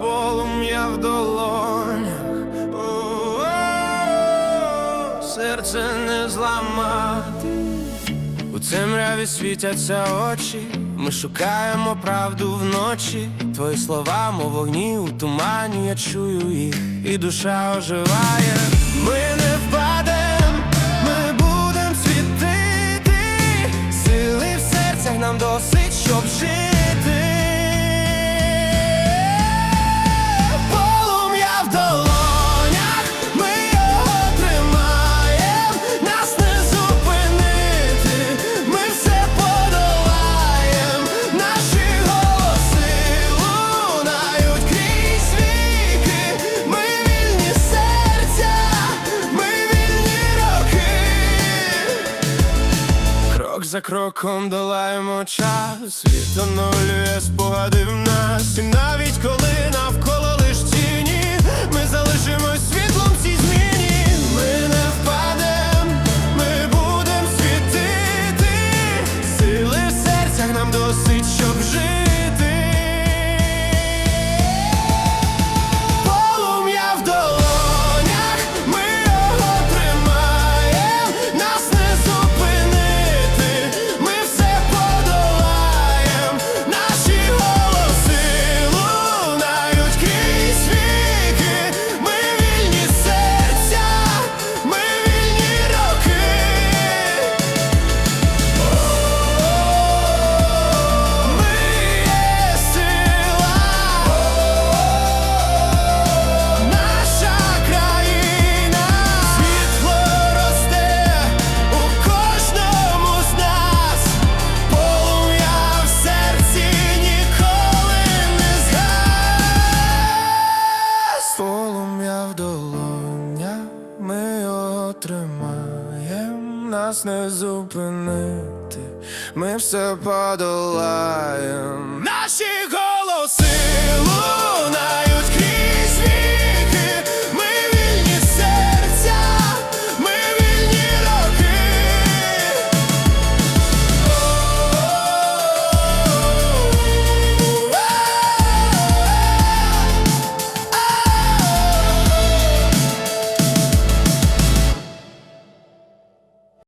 Полум'я в долонях, серце не зламати, у темряві світяться очі, ми шукаємо правду вночі. Твої слова, мов вогні у тумані, я чую їх, і душа оживає. Ми не за кроком долаємо час. Світ оновлює спогади в нас. І навіть нас не зупинити, ми все подолаємо. Наші